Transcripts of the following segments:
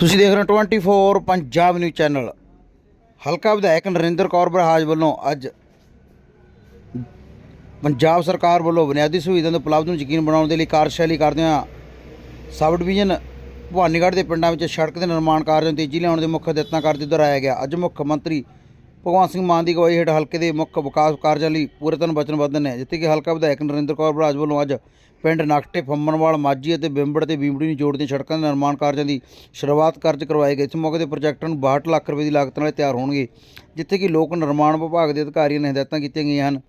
ਤੁਸੀਂ ਦੇਖ ਰਹੇ ਹੋ 24 ਪੰਜਾਬ ਨਿਊਜ਼ ਚੈਨਲ ਹਲਕਾ ਵਿਧਾਇਕ ਨਰਿੰਦਰ ਕੌਰ ਬਰਹਾਜ ਵੱਲੋਂ ਅੱਜ ਪੰਜਾਬ ਸਰਕਾਰ ਵੱਲੋਂ ਬੁਨਿਆਦੀ ਸੁਵਿਧਾਵਾਂ ਦੇ ਉਪਲਬਧ ਨੂੰ ਯਕੀਨ ਬਣਾਉਣ ਦੇ ਲਈ ਕਾਰਜਸ਼ੈਲੀ ਕਰਦਿਆਂ ਸਬ ਡਿਵੀਜ਼ਨ ਭਵਾਨੀਗੜ੍ਹ ਦੇ ਪਿੰਡਾਂ ਵਿੱਚ ਸੜਕ ਦੇ ਨਿਰਮਾਣ ਕਾਰਜਾਂ ਨੂੰ ਤੇਜ਼ੀ ਲਿਆਉਣ ਦੇ ਮੁੱਖ ਹਦਾਇਤਾਂ ਕਰਦੇ ਦੁਹਰਾਇਆ ਗਿਆ। ਅੱਜ ਮੁੱਖ ਮੰਤਰੀ ਭਗਵੰਤ ਸਿੰਘ ਮਾਨ ਦੀ ਅਗਵਾਈ ਹੇਠ ਹਲਕੇ ਦੇ ਮੁੱਖ ਵਿਕਾਸ ਕਾਰਜਾਂ ਲਈ ਪੂਰੇ ਤਨ ਵਚਨਬੱਧ ਨੇ ਜਿੱਥੇ ਕਿ ਹਲਕਾ ਵਿਧਾਇਕ ਨਰਿੰਦਰ ਕੌਰ ਬਰਾਜ ਵੱਲੋਂ ਅੱਜ ਪਿੰਡ ਨਕਟੇ ਫੰਮਣਵਾਲ ਮਾਝੀ ਅਤੇ ਬਿੰਬੜ ਤੇ ਬੀਮੜੀ ਨੂੰ ਜੋੜਦੀਆਂ ਸੜਕਾਂ ਦੇ ਨਿਰਮਾਣ ਕਾਰਜਾਂ ਦੀ ਸ਼ੁਰੂਆਤ ਕਾਰਜ ਕਰਵਾਏ ਗਏ। ਇਸ ਮੌਕੇ ਤੇ ਪ੍ਰੋਜੈਕਟਾਂ ਨੂੰ 62 ਲੱਖ ਰੁਪਏ ਦੀ ਲਾਗਤ ਨਾਲ ਤਿਆਰ ਹੋਣਗੇ, ਜਿੱਥੇ ਕਿ ਲੋਕ ਨਿਰਮਾਣ ਵਿਭਾਗ ਦੇ ਅਧਿਕਾਰੀਆਂ ਨੇ ਹਦਾਇਤਾਂ ਕੀਤੀਆਂ ਗਈਆਂ ਹਨ।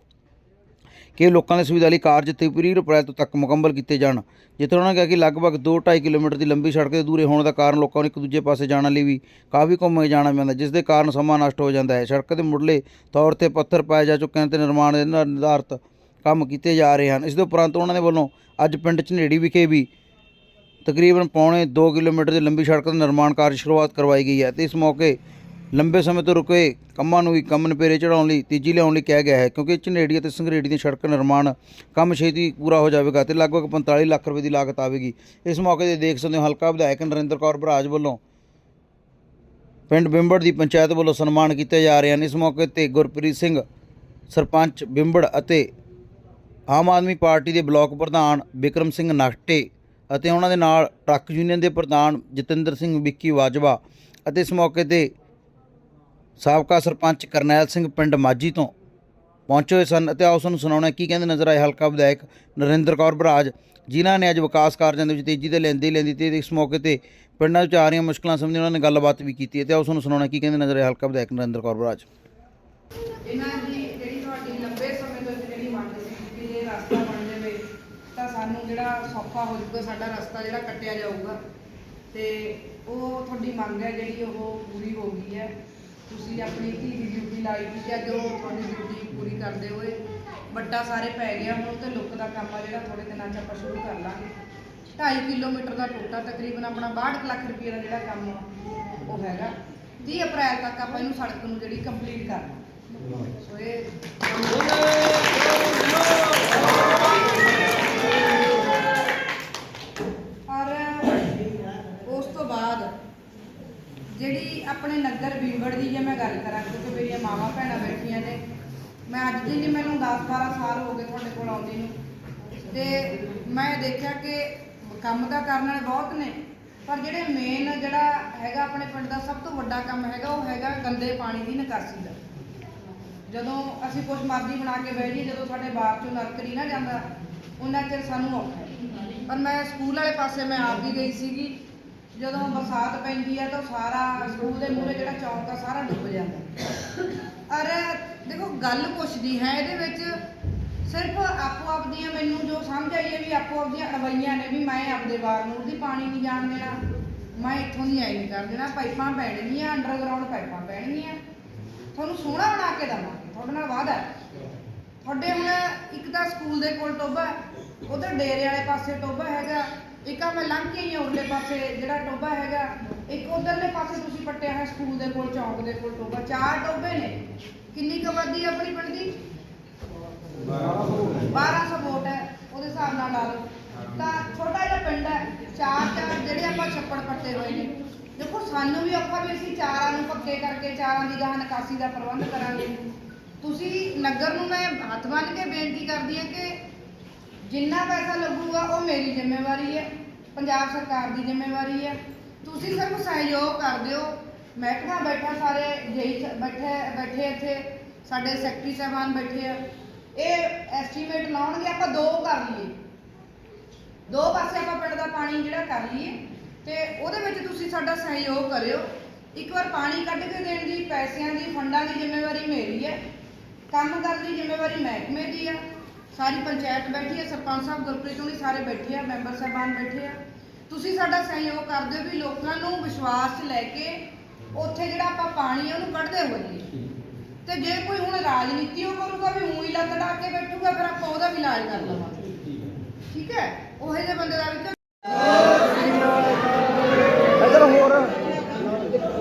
ਕਿ ਇਹ ਲੋਕਾਂ ਦੀ ਸੁਵਿਧਾ ਲਈ ਕਾਰਜ ਤੀਬਰੀ ਅਪ੍ਰੈਲ ਤੋਂ ਤੱਕ ਮੁਕੰਮਲ ਕੀਤੇ ਜਾਣ। ਜਿੱਥੇ ਉਹਨਾਂ ਨੇ ਕਿਹਾ ਕਿ ਲਗਭਗ 2.5 ਕਿਲੋਮੀਟਰ ਦੀ ਲੰਬੀ ਸੜਕ ਦੇ ਦੂਰੇ ਹੋਣ ਦਾ ਕਾਰਨ ਲੋਕਾਂ ਨੂੰ ਇੱਕ ਦੂਜੇ ਪਾਸੇ ਜਾਣ ਲਈ ਵੀ ਕਾਫੀ ਘੁੰਮ ਕੇ ਜਾਣਾ ਪੈਂਦਾ, ਜਿਸ ਦੇ ਕਾਰਨ ਸਮਾਂ ਨਸ਼ਟ ਹੋ ਜਾਂਦਾ ਹੈ। ਸੜਕ ਦੇ ਮੁੱਢਲੇ ਤੌਰ ਤੇ ਪੱਥਰ ਪਾਏ ਜਾ ਚੁੱਕੇ ਹਨ ਤੇ ਨਿਰਮਾਣ ਦੇ ਨਿਰਧਾਰਤ ਕੰਮ ਕੀਤੇ ਜਾ ਰਹੇ ਹਨ। ਇਸ ਦੇ ਉਪਰੰਤ ਉਹਨਾਂ ਦੇ ਵੱਲੋਂ ਅੱਜ ਪਿੰਡ ਝਨੇੜੀ ਵਿਖੇ ਵੀ ਤਕਰੀਬਨ ਪੌਣੇ 2 ਕਿਲੋਮੀਟਰ ਦੀ ਲੰਬੀ ਸੜਕ ਦਾ ਨਿਰਮਾਣ ਕਾਰਜ ਸ਼ੁਰੂਆਤ ਕਰਵਾਈ ਗਈ ਹੈ ਤੇ ਇਸ ਮੌਕੇ ਲੰਬੇ ਸਮੇਂ ਤੋਂ ਰੁਕੇ ਕੰਮਾਂ ਨੂੰ ਵੀ ਕੰਮ ਨਪੇਰੇ ਚੜਾਉਣ ਲਈ, ਤੇਜ਼ੀ ਲਿਆਉਣ ਲਈ ਕਿਹਾ ਗਿਆ ਹੈ, ਕਿਉਂਕਿ ਝਨੇੜੀ ਅਤੇ ਸੰਘਰੇੜੀ ਦੀ ਸੜਕ ਨਿਰਮਾਣ, ਕੰਮ ਛੇਤੀ ਪੂਰਾ ਹੋ ਜਾਵੇਗਾ ਤੇ ਲਗਭਗ 45 ਲੱਖ ਰੁਪਏ ਦੀ ਲਾਗਤ ਆਵੇਗੀ। ਇਸ ਮੌਕੇ ਤੇ ਦੇਖ ਸਕਦੇ ਹੋ ਹਲਕਾ ਵਿਧਾਇਕ ਨਰਿੰਦਰ ਕੌਰ ਬਰਾਜ ਵੱਲੋਂ ਪਿੰਡ ਬਿੰਬੜ ਦੀ ਪੰਚਾਇਤ ਵੱਲੋਂ ਸਨਮਾਨ ਕੀਤੇ ਜਾ ਰਹੇ ਹਨ। ਇਸ ਮੌਕੇ ਤੇ ਗੁਰਪ੍ਰੀਤ ਸਿੰਘ, ਸਰਪੰਚ ਬਿੰਬੜ ਅਤੇ ਆਮ ਆਦਮੀ ਪਾਰਟੀ ਦੇ ਬਲਾਕ ਪ੍ਰਧਾਨ ਵਿਕਰਮ ਸਿੰਘ ਨਖਟੇ ਅਤੇ ਉਹਨਾਂ ਦੇ ਨਾਲ ਟਰੱਕ ਯੂਨੀਅਨ ਦੇ ਪ੍ਰਧਾਨ ਜਤਿੰਦਰ ਸਿੰਘ ਵਿੱਕੀ ਵਾਜਵਾ ਅਤੇ ਇਸ ਮੌਕੇ ਤੇ ਸਾਬਕਾ ਸਰਪੰਚ ਕਰਨੈਲ ਸਿੰਘ ਪਿੰਡ ਮਾਜੀ ਤੋਂ ਪਹੁੰਚੇ ਹੋਏ ਸਨ ਅਤੇ ਆਓ ਸਾਨੂੰ ਸੁਣਾਉਣਾ ਕੀ ਕਹਿੰਦੇ ਨਜ਼ਰ ਆਏ ਹਲਕਾ ਵਿਧਾਇਕ ਨਰਿੰਦਰ ਕੌਰ ਬਰਾਜ, ਜਿਨ੍ਹਾਂ ਨੇ ਅੱਜ ਵਿਕਾਸ ਕਾਰਜਾਂ ਦੇ ਵਿੱਚ ਤੇਜ਼ੀ ਤੇ ਲੈਂਦੀ ਲੈਂਦੀ ਤੇ ਇਸ ਮੌਕੇ ਤੇ ਪਿੰਡਾਂ ਵਿੱਚ ਆ ਰਹੀਆਂ ਮੁਸ਼ਕਲਾਂ ਸੰਬੰਧੀ ਉਹਨਾਂ ਨੇ ਗੱਲਬਾਤ ਵੀ ਕੀਤੀ ਹੈ ਤੇ ਆਓ ਸਾਨੂੰ ਸੁਣਾਉਣਾ ਕੀ ਕਹਿੰਦੇ ਨਜ਼ਰ ਆਏ ਹਲਕਾ ਵਿਧਾਇਕ ਨਰਿੰਦਰ ਕੌਰ ਬਰਾਜ। ਇਹਨਾਂ ਦੀ ਜਿਹੜੀ ਤੁਹਾਡੀ ਲੰਬੇ ਸਮੇਂ ਤੋਂ ਜਿਹੜੀ ਮੰਗ ਸੀ ਕਿ ਇਹ ਰਸਤਾ ਬਣ ਜਾਵੇ, ਤਾਂ ਸਾਨੂੰ ਜਿਹੜਾ ਸੌਖਾ ਹੋ ਜਾਊਗਾ, ਸਾਡਾ ਰਸਤਾ ਜਿਹੜਾ ਕੱਟਿਆ ਜਾਊਗਾ। ਤੇ ਉਹ ਤੁਹਾਡੀ ਮੰਗ ਹੈ ਜਿਹੜੀ ਉਹ ਪੂਰੀ ਹੋ ਗਈ ਹੈ। ਤੁਸੀਂ ਆਪਣੀ ਧੀ ਦੀ ਡਿਊਟੀ ਲਾਈ ਸੀ ਅੱਜ ਉਹ ਤੁਹਾਡੀ ਡਿਊਟੀ ਪੂਰੀ ਕਰਦੇ ਹੋਏ ਵੱਡਾ ਸਾਰੇ ਪੈ ਗਿਆ, ਹੁਣ ਤੇ ਲੁੱਕ ਦਾ ਕੰਮ ਆ ਜਿਹੜਾ ਥੋੜੇ ਦਿਨਾਂ 'ਚ ਆਪਾਂ ਸ਼ੁਰੂ ਕਰ ਲਾਂਗੇ। 2.5 ਕਿਲੋਮੀਟਰ ਦਾ ਟੋਟਾ ਤਕਰੀਬਨ ਆਪਣਾ 62 ਲੱਖ ਰੁਪਏ ਦਾ ਜਿਹੜਾ ਕੰਮ ਆ, ਉਹ ਹੈਗਾ। 30 ਅਪ੍ਰੈਲ ਤੱਕ ਆਪਾਂ ਇਹਨੂੰ ਸੜਕ ਨੂੰ ਜਿਹੜੀ ਕੰਪਲੀਟ ਕਰਨਾ ਸੋ ਇਹ ਔਰ ਉਸ ਤੋਂ ਬਾਅਦ ਜਿਹੜੀ ਆਪਣੇ ਨਗਰ ਬੀਵੜ ਦੀ ਜੇ ਮੈਂ ਗੱਲ ਕਰਾਂ ਕਿਉਂਕਿ ਮੇਰੀਆਂ ਮਾਵਾਂ ਭੈਣਾਂ ਬੈਠੀਆਂ ਨੇ ਮੈਂ ਮੈਨੂੰ 10 12 ਸਾਲ ਹੋ ਗਏ ਤੁਹਾਡੇ ਕੋਲ ਆਉਂਦੀ ਨੂੰ। ਤੇ ਮੈਂ ਦੇਖਿਆ ਕਿ ਕੰਮ ਤਾਂ ਕਰਨ ਵਾਲੇ ਬਹੁਤ ਨੇ, ਪਰ ਜਿਹੜੇ ਮੇਨ ਜਿਹੜਾ ਹੈਗਾ ਆਪਣੇ ਪਿੰਡ ਦਾ ਸਭ ਤੋਂ ਵੱਡਾ ਕੰਮ ਹੈਗਾ, ਉਹ ਹੈਗਾ ਗੰਦੇ ਪਾਣੀ ਦੀ ਨਿਕਾਸੀ ਦਾ। ਜਦੋਂ ਅਸੀਂ ਕੁਝ ਮਰਜ਼ੀ ਬਣਾ ਕੇ ਬਹਿ ਜਾਈਏ, ਜਦੋਂ ਸਾਡੇ ਬਾਹਰ ਚੋਂ ਨਰਕਰੀ ਨਾ ਜਾਂਦਾ, ਉਹਨਾਂ ਚਿਰ ਸਾਨੂੰ ਔਖਾ ਪਰ ਮੈਂ ਸਕੂਲ ਵਾਲੇ ਪਾਸੇ ਮੈਂ ਆਪ ਵੀ ਗਈ ਸੀਗੀ ਜਦੋਂ ਬਰਸਾਤ ਪੈਂਦੀ ਹੈ ਤਾਂ ਸਾਰਾ ਸਕੂਲ ਦੇ ਮੂਹਰੇ ਜਿਹੜਾ ਚੌਂਕ ਆ, ਸਾਰਾ ਡੁੱਬ ਜਾਂਦਾ। ਅਰ ਦੇਖੋ, ਗੱਲ ਕੁਛ ਹੈ ਇਹਦੇ ਵਿੱਚ। ਸਿਰਫ ਆਪੋ ਆਪਦੀਆਂ ਮੈਨੂੰ ਜੋ ਸਮਝ ਆਈ ਹੈ ਵੀ ਆਪੋ ਆਪਦੀਆਂ ਅੜਵਈਆਂ ਨੇ ਵੀ ਮੈਂ ਆਪਦੇ ਬਾਰ ਨੂੰ ਦੀ ਪਾਣੀ ਨਹੀਂ ਜਾਣ ਦੇਣਾ। ਮੈਂ ਇੱਥੋਂ ਦੀ ਆਈ ਨਹੀਂ ਕਰ ਦੇਣਾ। ਪਾਈਪਾਂ ਪੈਣਗੀਆਂ, ਅੰਡਰਗਰਾਉਂਡ ਪਾਈਪਾਂ ਪੈਣਗੀਆਂ। ਤੁਹਾਨੂੰ ਸੋਹਣਾ ਬਣਾ ਕੇ ਦਵਾਂਗੇ। ਤੁਹਾਡੇ ਨਾਲ ਵਾਅਦਾ ਤੁਹਾਡੇ ਹੁਣ ਇੱਕ ਤਾਂ ਸਕੂਲ ਦੇ ਕੋਲ ਟੋਬਾ ਉਧਰ ਡੇਰੇ ਵਾਲੇ ਪਾਸੇ ਟੋਬਾ ਹੈਗਾ, ਇੱਕ ਆ ਮੈਂ ਲੰਘ ਕੇ ਹੀ ਹਾਂ ਉਰਲੇ ਪਾਸੇ, ਜਿਹੜਾ ਟੋਬਾ ਹੈਗਾ, ਇੱਕ ਉਧਰਲੇ ਪਾਸੇ ਤੁਸੀਂ ਪੱਟਿਆ ਹੈ ਸਕੂਲ ਦੇ ਕੋਲ, ਚੌਂਕ ਦੇ ਕੋਲ ਟੋਬਾ ਚਾਰ ਟੋਬੇ ਨੇ। ਕਿੰਨੀ ਕੁ ਆਬਾਦੀ ਹੈ ਆਪਣੀ ਪਿੰਡ ਦੀ? 1200 ਵੋਟ ਹੈ, ਉਹਦੇ ਹਿਸਾਬ ਨਾਲ ਲਾ ਲਓ। ਤਾਂ ਛੋਟਾ ਜਿਹਾ ਪਿੰਡ ਹੈ, ਚਾਰ ਚਾਰ ਜਿਹੜੇ ਆਪਾਂ ਛੱਪੜ ਪੱਟੇ ਹੋਏ ਨੇ। ਦੇਖੋ, ਸਾਨੂੰ ਵੀ ਔਖਾ ਵੀ ਅਸੀਂ ਚਾਰਾਂ ਨੂੰ ਪੱਕੇ ਕਰਕੇ, ਚਾਰਾਂ ਦੀ ਗਾਹ ਨਿਕਾਸੀ ਦਾ ਪ੍ਰਬੰਧ ਕਰਾਂਗੇ। ਤੁਸੀਂ ਨਗਰ ਨੂੰ ਮੈਂ ਹੱਥ ਬੰਨ੍ਹ ਕੇ ਬੇਨਤੀ ਕਰਦੀ ਹਾਂ ਕਿ ਜਿੰਨਾ ਪੈਸਾ ਲੱਗੂਗਾ, ਉਹ ਮੇਰੀ ਜ਼ਿੰਮੇਵਾਰੀ ਹੈ। ਪੰਜਾਬ ਸਰਕਾਰ ਦੀ ਜ਼ਿੰਮੇਵਾਰੀ ਹੈ। ਤੁਸੀਂ ਸਿਰਫ ਸਹਿਯੋਗ ਕਰ ਦਿਓ। ਮਹਿਕਮਾ ਬੈਠਾ ਸਾਰੇ, ਜੇਈ ਬੈਠੇ ਬੈਠੇ ਇੱਥੇ। ਸਾਡੇ ਸੈਕਟਰੀ ਸਾਹਿਬਾਨ ਬੈਠੇ ਆ। ਇਹ ਐਸਟੀਮੇਟ ਲਾਉਣਗੇ, ਆਪਾਂ ਦੋ ਕਰ ਲਈਏ। ਦੋ ਪਾਸੇ ਆਪਾਂ ਪਿੰਡ ਦਾ ਪਾਣੀ ਜਿਹੜਾ ਕਰ ਲਈਏ ਤੇ ਉਹਦੇ ਵਿੱਚ ਤੁਸੀਂ ਸਾਡਾ ਸਹਿਯੋਗ ਕਰਿਓ। ਇੱਕ ਵਾਰ ਪਾਣੀ ਕੱਢ ਕੇ ਦੇਣ ਦੀ, ਪੈਸਿਆਂ ਦੀ, ਫੰਡਾਂ ਦੀ ਜ਼ਿੰਮੇਵਾਰੀ ਮੇਰੀ ਹੈ। ਕੰਮ ਕਰਨ ਦੀ ਜ਼ਿੰਮੇਵਾਰੀ ਮਹਿਕਮੇ ਦੀ ਆ। ਸਾਰੀ ਪੰਚਾਇਤ ਬੈਠੀ ਹੈ ਸਰਪੰਚ ਸਾਹਿਬ ਗੁਰਪ੍ਰੀਤ ਹੁਣੀ ਸਾਰੇ ਬੈਠੇ ਆ ਮੈਂਬਰ ਸਾਹਿਬਾਨ ਬੈਠੇ ਆ। ਤੁਸੀਂ ਸਾਡਾ ਸਹਿਯੋਗ ਕਰ ਦਿਓ ਵੀ ਲੋਕਾਂ ਨੂੰ ਵਿਸ਼ਵਾਸ 'ਚ ਲੈ ਕੇ ਉੱਥੇ ਜਿਹੜਾ ਆਪਾਂ ਪਾਣੀ ਆ ਉਹਨੂੰ ਕੱਢਦੇ ਹੋਈਏ ਤੇ ਜੇ ਕੋਈ ਹੁਣ ਰਾਜਨੀਤੀ ਉਹ ਕਰੂਗਾ ਵੀ ਊਂ ਹੀ ਲੱਤ ਡਾ ਕੇ ਬੈਠੂਗਾ ਫਿਰ ਆਪਾਂ ਉਹਦਾ ਵੀ ਇਲਾਜ ਕਰ ਲਵਾਂਗੇ। ਠੀਕ ਹੈ? ਉਹੇ ਜਿਹੇ ਬੰਦੇ ਦਾ ਵੀ ਇਧਰ ਹੋਰ।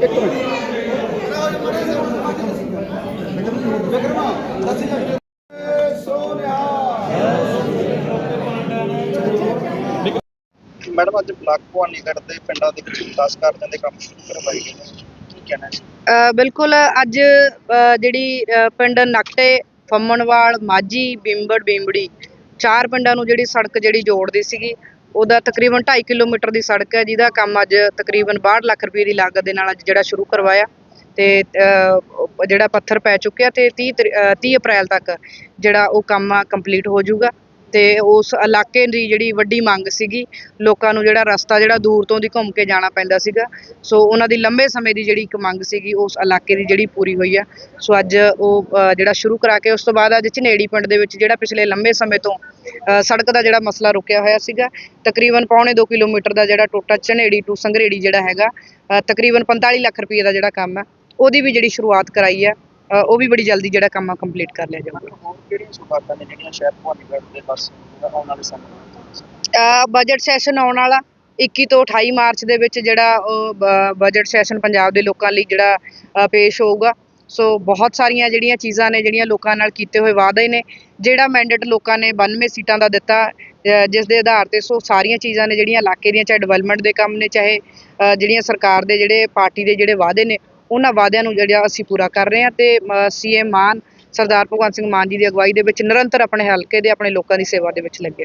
ਇੱਕ ਮਿੰਟ। ਮੈਡਮ ਅੱਜ ਬਲਾਕ ਭਵਾਨੀਗੜ੍ਹ ਦੇ ਪਿੰਡਾਂ ਦੇ ਵਿੱਚ ਵਿਕਾਸ ਕਾਰਜਾਂ ਦੇ ਕੰਮ ਸ਼ੁਰੂ ਕਰਵਾਏ ਗਏ ਨੇ। ਕੀ ਕਹਿਣਾ ਹੈ ਬਿਲਕੁਲ ਅੱਜ ਅ, ਜਿਹੜੀ ਅ, ਪਿੰਡ ਨਕਟੇ ਫੰਮਣਵਾਲ ਮਾਝੀ ਬਿੰਬੜ ਬਿੰਬੜੀ ਚਾਰ ਪਿੰਡਾਂ ਨੂੰ ਜਿਹੜੀ ਸੜਕ ਜਿਹੜੀ ਜੋੜਦੀ ਸੀਗੀ ਉਹਦਾ ਤਕਰੀਬਨ 2.5 ਕਿਲੋਮੀਟਰ ਦੀ ਸੜਕ ਹੈ ਜਿਹਦਾ ਕੰਮ ਅੱਜ ਤਕਰੀਬਨ 62 ਲੱਖ ਰੁਪਏ ਦੀ ਲਾਗਤ ਦੇ ਨਾਲ ਅੱਜ ਜਿਹੜਾ ਸ਼ੁਰੂ ਕਰਵਾਇਆ। ਤੇ ਅ, ਉਹ ਜਿਹੜਾ ਪੱਥਰ ਪੈ ਚੁੱਕਿਆ ਤੇ 30 ਤਰੀ- ਅ, 30 ਅਪ੍ਰੈਲ ਤੱਕ ਜਿਹੜਾ ਉਹ ਕੰਮ ਕੰਪਲੀਟ ਹੋ ਜਾਊਗਾ। ਅਤੇ ਉਸ ਇਲਾਕੇ ਦੀ ਜਿਹੜੀ ਵੱਡੀ ਮੰਗ ਸੀਗੀ, ਲੋਕਾਂ ਨੂੰ ਜਿਹੜਾ ਰਸਤਾ ਜਿਹੜਾ ਦੂਰ ਤੋਂ ਦੀ ਘੁੰਮ ਕੇ ਜਾਣਾ ਪੈਂਦਾ ਸੀਗਾ। ਸੋ ਉਹਨਾਂ ਦੀ ਲੰਬੇ ਸਮੇਂ ਦੀ ਜਿਹੜੀ ਇੱਕ ਮੰਗ ਸੀਗੀ, ਉਸ ਇਲਾਕੇ ਦੀ ਜਿਹੜੀ ਪੂਰੀ ਹੋਈ ਆ। ਸੋ ਅੱਜ ਉਹ ਜਿਹੜਾ ਸ਼ੁਰੂ ਕਰਾ ਕੇ, ਉਸ ਤੋਂ ਬਾਅਦ ਅੱਜ ਝਨੇੜੀ ਪਿੰਡ ਦੇ ਵਿੱਚ ਜਿਹੜਾ ਪਿਛਲੇ ਲੰਬੇ ਸਮੇਂ ਤੋਂ ਸੜਕ ਦਾ ਜਿਹੜਾ ਮਸਲਾ ਰੁਕਿਆ ਹੋਇਆ ਸੀਗਾ, ਤਕਰੀਬਨ ਪੌਣੇ 2 ਕਿਲੋਮੀਟਰ ਦਾ ਜਿਹੜਾ ਟੋਟਾ ਝਨੇੜੀ ਟੂ ਸੰਗਰੇੜੀ ਜਿਹੜਾ ਹੈਗਾ ਤਕਰੀਬਨ 45 ਲੱਖ ਰੁਪਏ ਦਾ ਜਿਹੜਾ ਕੰਮ ਹੈ ਉਹਦੀ ਵੀ ਜਿਹੜੀ ਸ਼ੁਰੂਆਤ ਕਰਾਈ ਹੈ ਉਹ ਵੀ ਬੜੀ ਜਲਦੀ ਜਿਹੜਾ ਕੰਮ ਆ ਕੰਪਲੀਟ ਕਰ ਲਿਆ ਜਾਊਗਾ। ਹੋਰ ਕਿਹੜੀਆਂ ਸੁਭਾਤਾਂ ਨੇ ਜਿਹੜੀਆਂ ਸ਼ਹਿਰ ਭਵਾਨੀਗੜ੍ਹ ਦੇ ਪਾਸੇ ਆਉਣ ਵਾਲੇ ਸਮੇਂ ਵਿੱਚ? ਬਜਟ ਸੈਸ਼ਨ ਆਉਣ ਵਾਲਾ 21 ਤੋਂ 28 ਮਾਰਚ ਦੇ ਵਿੱਚ ਜਿਹੜਾ ਉਹ ਬਜਟ ਸੈਸ਼ਨ ਪੰਜਾਬ ਦੇ ਲੋਕਾਂ ਲਈ ਜਿਹੜਾ ਪੇਸ਼ ਹੋਊਗਾ। ਸੋ ਬਹੁਤ ਸਾਰੀਆਂ ਜਿਹੜੀਆਂ ਚੀਜ਼ਾਂ ਨੇ ਜਿਹੜੀਆਂ ਲੋਕਾਂ ਨਾਲ ਕੀਤੇ ਹੋਏ ਵਾਅਦੇ ਨੇ ਜਿਹੜਾ ਮੈਂਡੇਟ ਲੋਕਾਂ ਨੇ 92 ਸੀਟਾਂ ਦਾ ਦਿੱਤਾ ਜਿਸ ਦੇ ਆਧਾਰ ਤੇ ਸੋ ਸਾਰੀਆਂ ਚੀਜ਼ਾਂ ਨੇ ਜਿਹੜੀਆਂ ਇਲਾਕੇ ਦੀਆਂ ਚਾਹੇ ਡਿਵੈਲਪਮੈਂਟ ਦੇ ਕੰਮ ਨੇ ਚਾਹੇ ਜਿਹੜੀਆਂ ਸਰਕਾਰ ਦੇ ਜਿਹੜੇ ਪਾਰਟੀ ਦੇ ਜਿਹੜੇ ਵਾਅਦੇ ਨੇ ਉਹਨਾਂ ਵਾਅਦਿਆਂ ਨੂੰ ਜਿਹੜਾ ਅਸੀਂ ਪੂਰਾ ਕਰ ਰਹੇ ਹਾਂ ਤੇ ਸੀਐਮ ਮਾਨ, ਸਰਦਾਰ ਭਗਵੰਤ ਸਿੰਘ ਮਾਨ ਜੀ ਦੀ ਅਗਵਾਈ ਦੇ ਵਿੱਚ ਨਿਰੰਤਰ ਆਪਣੇ ਹਲਕੇ ਦੇ, ਆਪਣੇ ਲੋਕਾਂ ਦੀ ਸੇਵਾ ਦੇ ਵਿੱਚ ਲੱਗੇ